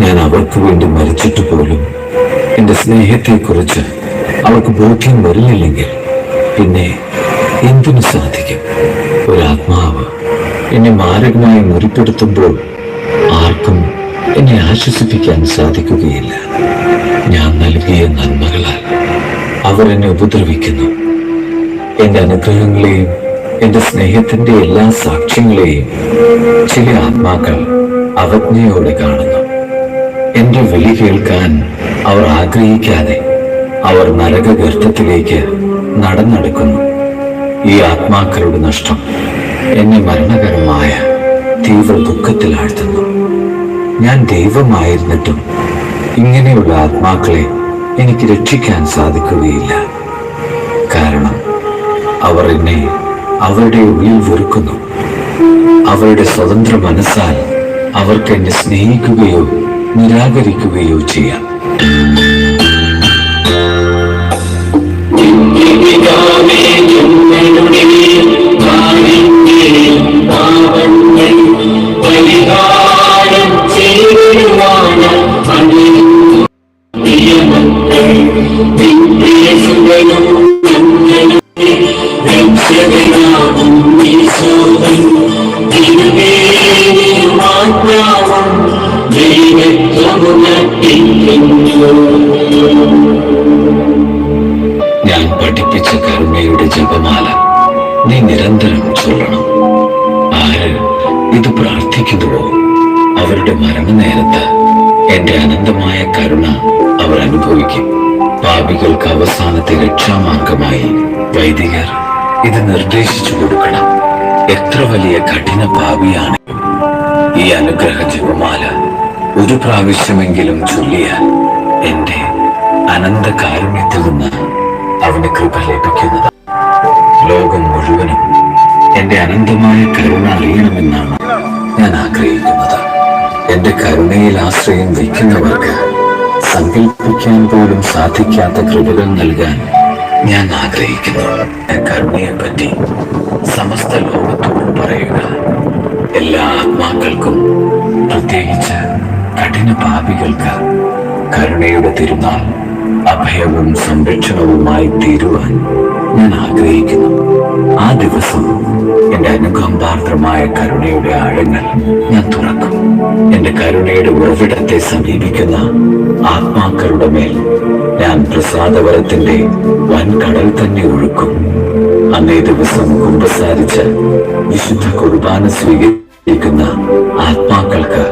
ഞാൻ അവൾക്ക് വേണ്ടി മരിച്ചിട്ട് പോലും എന്റെ സ്നേഹത്തെക്കുറിച്ച് അവൾക്ക് ബോധ്യം വരുന്നില്ലെങ്കിൽ പിന്നെ എന്തിനു സാധിക്കും? ഒരാത്മാവ് എന്നെ മാരകമായി മുറിപ്പെടുത്തുമ്പോൾ ആർക്കും എന്നെ ആശ്വസിപ്പിക്കാൻ സാധിക്കുകയില്ല. ഞാൻ നൽകിയ നന്മകളാൽ അവർ എന്നെ ഉപദ്രവിക്കുന്നു. എന്റെ അനുഗ്രഹങ്ങളെയും എന്റെ സ്നേഹത്തിന്റെ എല്ലാ സാക്ഷ്യങ്ങളെയും ചില ആത്മാക്കൾ അവജ്ഞയോടെ കാണുന്നു. എന്റെ വിളി കേൾക്കാൻ അവർ ആഗ്രഹിക്കാതെ അവർ നരകഗർത്തത്തിലേക്ക് നടന്നെടുക്കുന്നു. ഈ ആത്മാക്കളുടെ നഷ്ടം എന്നെ മരണകരമായ തീവ്ര ദുഃഖത്തിലാഴ്ത്തുന്നു ഞാൻ ദൈവമായിരുന്നിട്ടും ഇങ്ങനെയുള്ള ആത്മാക്കളെ എനിക്ക് രക്ഷിക്കാൻ സാധിക്കുകയില്ല. കാരണം അവർ എന്നെ അവരുടെ ഉള്ളിൽ വെറുക്കുന്നു. അവരുടെ സ്വതന്ത്ര മനസ്സാൽ അവർക്ക് എന്നെ സ്നേഹിക്കുകയോ നിരാകരിക്കുകയോ ചെയ്യാം. പരിഹാരം ചെയ്യുവാന് ജപമാല നീ നിരന്തരം ചൊല്ലണം. ആര് ഇത് പ്രാർത്ഥിക്കുന്നുവോ? അവരുടെ മരണനേരത്ത് എന്റെ അനന്തമായ കരുണ അവർ അനുഭവിക്കും. പാപികൾക്ക് അവസാനത്തെ രക്ഷാമാർഗമായി വൈദികർ ഇത് നിർദ്ദേശിച്ചു കൊടുക്കണം. എത്ര വലിയ കഠിന പാപിയാണെങ്കിലും ഈ അനുഗ്രഹ ജപമാല ഒരു പ്രാവശ്യമെങ്കിലും ചൊല്ലിയാൽ എന്റെ അനന്ത കാരുണ്യത്തിൽ നിന്ന് അവന് കൃപ ലഭിക്കുന്നത് ലോകം മുഴുവനും എന്റെ അനന്തമായ കരുണ അറിയണമെന്നാണ് ഞാൻ ആഗ്രഹിക്കുന്നത്. എന്റെ കരുണയിൽ ആശ്രയം വയ്ക്കുന്നവർക്ക് സങ്കല്പിക്കാൻ പോലും സാധിക്കാത്ത കൃപകൾ നൽകാൻ ഞാൻ ആഗ്രഹിക്കുന്നു. കരുണയെ പറ്റി സമസ്ത ലോകത്തോട് പറയുക. എല്ലാ ആത്മാക്കൾക്കും പ്രത്യേകിച്ച് കഠിന പാപികൾക്ക് കരുണയുടെ തിരുനാൾ അഭയവും സംരക്ഷണവുമായി തീരുവാൻ ഞാൻ ആഗ്രഹിക്കുന്നു. ആ ദിവസം എന്റെ അനുകമ്പാർദ്രമായ കരുണയുടെ ആഴങ്ങൾ ഞാൻ തുറക്കും. എന്റെ കരുണയുടെ ഉറവിടത്തെ സമീപിക്കുന്ന ആത്മാക്കളുടെ മേൽ ഞാൻ പ്രസാദവരത്തിന്റെ വൻകടൽ തന്നെ ഒഴുക്കും. അന്നേ ദിവസം കുമ്പസാരിച്ച് വിശുദ്ധ കുർബാന സ്വീകരിക്കുന്ന ആത്മാക്കൾക്ക്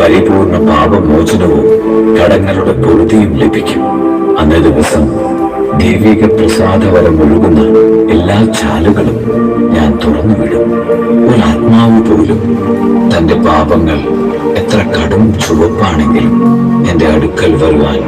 പരിപൂർണ പാപമോചനവും കടങ്ങളുടെ പൊറുതിയും ലഭിക്കും. അന്നേ ദിവസം ദൈവിക പ്രസാദവരം ഒഴുകുന്ന എല്ലാ ചാലുകളും ഞാൻ തുറന്നു തുറന്നുവിടും ഒരാത്മാവ് പോലും തന്റെ പാപങ്ങൾ എത്ര കടും ചുവപ്പാണെങ്കിലും എന്റെ അടുക്കൽ വരുവാൻ